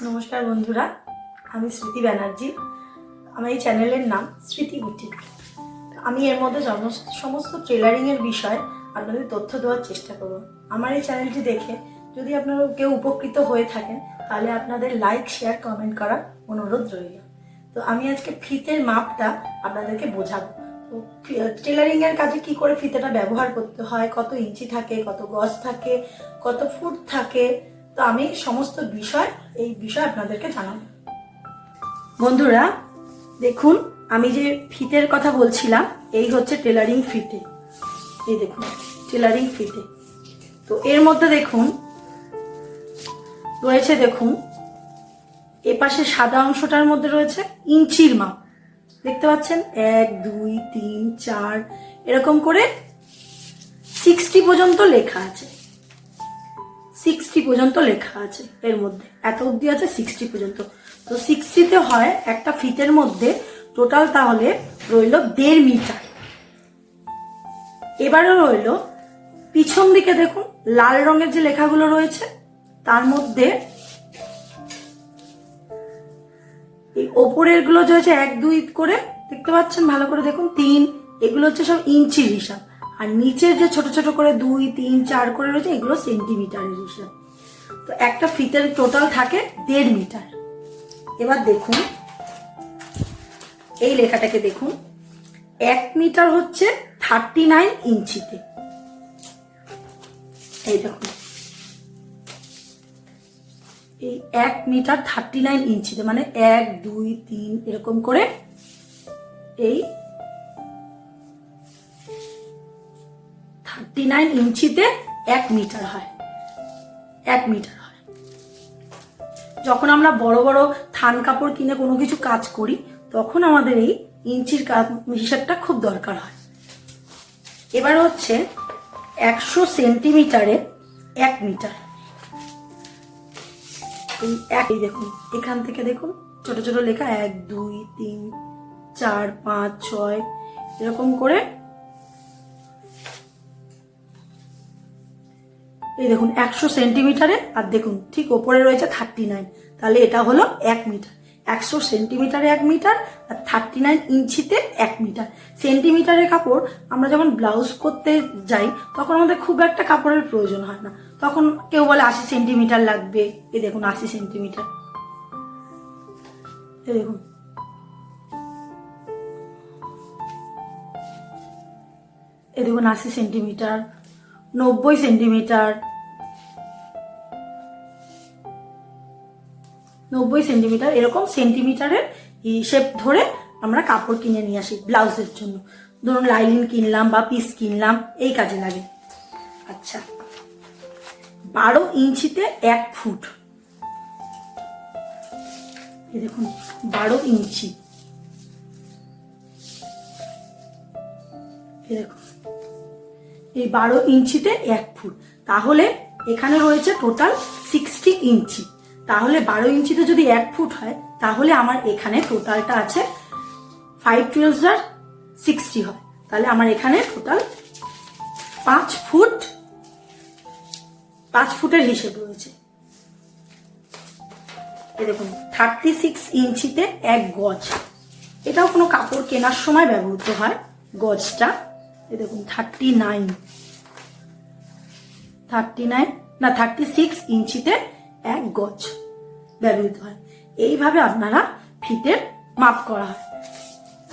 নমস্কার বন্ধুরা, আমি স্মৃতি ব্যানার্জি। আমার এই চ্যানেলের নাম স্মৃতি বুটিক। আমি এর মধ্যে সমস্ত ট্রেলারিংয়ের বিষয় আপনাদের তথ্য দেওয়ার চেষ্টা করব। আমার এই চ্যানেলটি দেখে যদি আপনারা কেউ উপকৃত হয়ে থাকেন, তাহলে আপনাদের লাইক শেয়ার কমেন্ট করার অনুরোধ রইল। তো আমি আজকে ফিতের মাপটা আপনাদেরকে বোঝাবো। তো টেলারিং এর কাজে কি করে ফিতেটা ব্যবহার করতে হয়, কত ইঞ্চি থাকে, কত গজ থাকে, কত ফুট থাকে তো আমি সমস্ত বিষয়, এই বিষয় আপনাদেরকে জানাব। বন্ধুরা, দেখুন, আমি যে ফিতের কথা বলছিলাম, এই হচ্ছে টেলারিং ফিতে। এই দেখুন টেলারিং ফিতে। তো এর মধ্যে দেখুন, রয়েছে দেখুন এপাশে সাদা অংশটার মধ্যে রয়েছে ইঞ্চির মাপ। দেখতে পাচ্ছেন? এক, দুই, তিন, চার, এরকম করে সিক্সটি পর্যন্ত লেখা আছে। সিক্সটি পর্যন্ত লেখা আছে এর মধ্যে। এত অবধি আছে সিক্সটি পর্যন্ত। তো সিক্সটিতে হয় একটা ফিতের মধ্যে টোটাল তাহলে রইল দেড় মিটার। এবারে রইল পিছন দিকে দেখুন, লাল রঙের যে লেখাগুলো রয়েছে, তার মধ্যে এই ওপরেরগুলো যে হচ্ছে এক, দুই করে, দেখতে পাচ্ছেন? ভালো করে দেখুন, তিন, এগুলো হচ্ছে সব ইঞ্চির হিসাব। আর নিচের যে ছোট ছোট করে দুই, তিন, চার করে রয়েছে, এগুলো সেন্টিমিটারের হিসাব। তো একটা ফিতের টোটাল থাকে দেড় মিটার এবার দেখুন, এই লেখাটাকে দেখুন। এক মিটার হচ্ছে থার্টি নাইন ইঞ্চিতে। এই দেখুন। এই এক মিটার থার্টি নাইন ইঞ্চিতে মানে এক, দুই, তিন, এরকম করে এই থার্টি নাইন ইঞ্চিতে এক মিটার হয়। এক মিটার হয়। যখন আমরা বড় বড় থান কাপড় কিনে কোনো কিছু কাজ করি, তখন আমাদের এই ইঞ্চির হিসাবটা খুব দরকার হয়। এবার হচ্ছে একশো সেন্টিমিটারে এক মিটার। এই এক এই দেখুন, এখান থেকে দেখুন, ছোট ছোট লেখা, এক, দুই, তিন, চার, পাঁচ, ছয়, এরকম করে এই দেখুন, একশো সেন্টিমিটারে, আর দেখুন, ঠিক ওপরে রয়েছে থার্টি নাইন তাহলে এটা হলো এক মিটার। একশো সেন্টিমিটারে এক মিটার, আর থার্টি নাইন ইঞ্চিতে এক মিটার। সেন্টিমিটারের কাপড় আমরা যখন ব্লাউজ করতে যাই, তখন আমাদের খুব একটা কাপড়ের প্রয়োজন হয় না। তখন কেউ বলে আশি সেন্টিমিটার লাগবে। এই দেখুন, আশি সেন্টিমিটার। এই দেখুন। এ দেখুন, আশি সেন্টিমিটার। নব্বই সেন্টিমিটার। নব্বই সেন্টিমিটার এরকম সেন্টিমিটারের হিসেব ধরে আমরা কাপড় কিনে নিয়ে আসি ব্লাউজের জন্য। ধরুন লাইলিন কিনলাম বা পিস কিনলাম, এই কাজে লাগে। আচ্ছা বারো ইঞ্চিতে এক ফুট। দেখুন, বারো ইঞ্চি। দেখুন এই বারো ইঞ্চিতে এক ফুট। তাহলে এখানে রয়েছে টোটাল সিক্সটি ইঞ্চি। তাহলে বারো ইঞ্চিতে যদি এক ফুট হয়, তাহলে আমার এখানে টোটালটা আছে ফাইভ টুয়েলভ আর সিক্সটি হয়। তাহলে আমার এখানে টোটাল পাঁচ ফুট, পাঁচ ফুটের হিসেব রয়েছে। দেখুন থার্টি সিক্স ইঞ্চিতে এক গজ। এটাও কোনো কাপড় কেনার সময় ব্যবহৃত হয়, গজটা। এই দেখুন থার্টি নাইন থার্টি নাইন না থার্টি সিক্স ইঞ্চিতে এক গজ ব্যবহৃত হয়। এইভাবে আপনারা ফিতের মাপ করা হয়।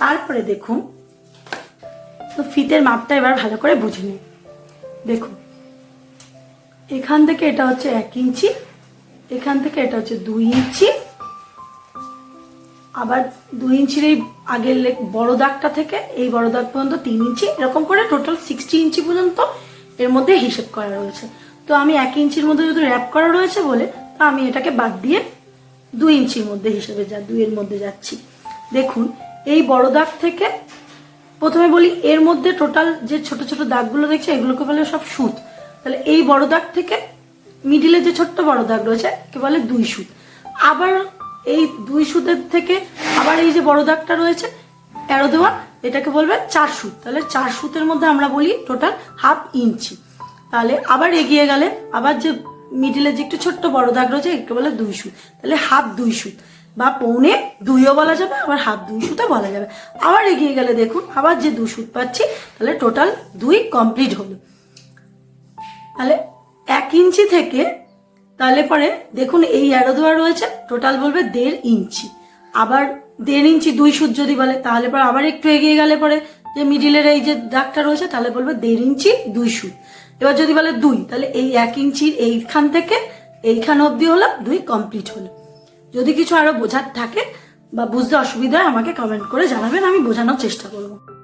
তারপরে দেখুন, তো ফিতের মাপটা এবার ভালো করে বুঝে নিন। দেখুন, এখান থেকে এটা হচ্ছে এক ইঞ্চি, এখান থেকে এটা হচ্ছে দুই ইঞ্চি আবার দুই ইঞ্চির এই আগের বড় দাগটা থেকে এই বড় দাগ পর্যন্ত তিন ইঞ্চি, এরকম করে টোটাল সিক্সটি ইঞ্চি পর্যন্ত এর মধ্যে হিসেব করা রয়েছে। তো আমি এক ইঞ্চির মধ্যে যদি র্যাপ করা রয়েছে বলে, তো আমি এটাকে বাদ দিয়ে দুই ইঞ্চির মধ্যে হিসেবে যা দুইয়ের মধ্যে যাচ্ছি। দেখুন, এই বড় দাগ থেকে প্রথমে বলি, এর মধ্যে টোটাল যে ছোট ছোট দাগগুলো দেখছে, এগুলোকে বলে সব সুত। তাহলে এই বড় দাগ থেকে মিডিলে যে ছোট্ট বড় দাগ রয়েছে, একে বলে দুই সুত। আবার এই দুই সুতের থেকে আবার এই যে বড় দাগটা রয়েছে এরো দেওয়া, এটাকে বলবে চার সুত তাহলে চার সুতের মধ্যে আমরা বলি টোটাল হাফ ইঞ্চি তাহলে আবার এগিয়ে গেলে, আবার যে মিডিলে যে একটু ছোট্ট বড় দাগ রয়েছে, একে বলে দুই সুত তাহলে হাফ দুই সুত বা পৌনে দুইও বলা যাবে, আবার হাফ দুই সুতও বলা যাবে। আবার এগিয়ে গেলে দেখুন, আবার যে দুই সুত পাচ্ছি, তাহলে টোটাল দুই কমপ্লিট হলো। তাহলে এক ইঞ্চি থেকে তাহলে পরে দেখুন এই অ্যারো দেওয়া রয়েছে টোটাল বলবে দেড় ইঞ্চি। আবার দেড় ইঞ্চি দুই সুত যদি বলে, তাহলে পরে আবার একটু এগিয়ে গেলে পরে যে মিডিলের এই যে দাগটা রয়েছে, তাহলে বলবে দেড় ইঞ্চি দুই সুত। এবার যদি বলে দুই, তাহলে এই এক ইঞ্চির এইখান থেকে এইখান অবধি হলো, দুই কমপ্লিট হলো। যদি কিছু আরও বোঝার থাকে বা বুঝতে অসুবিধা হয়, আমাকে কমেন্ট করে জানাবেন, আমি বোঝানোর চেষ্টা করব।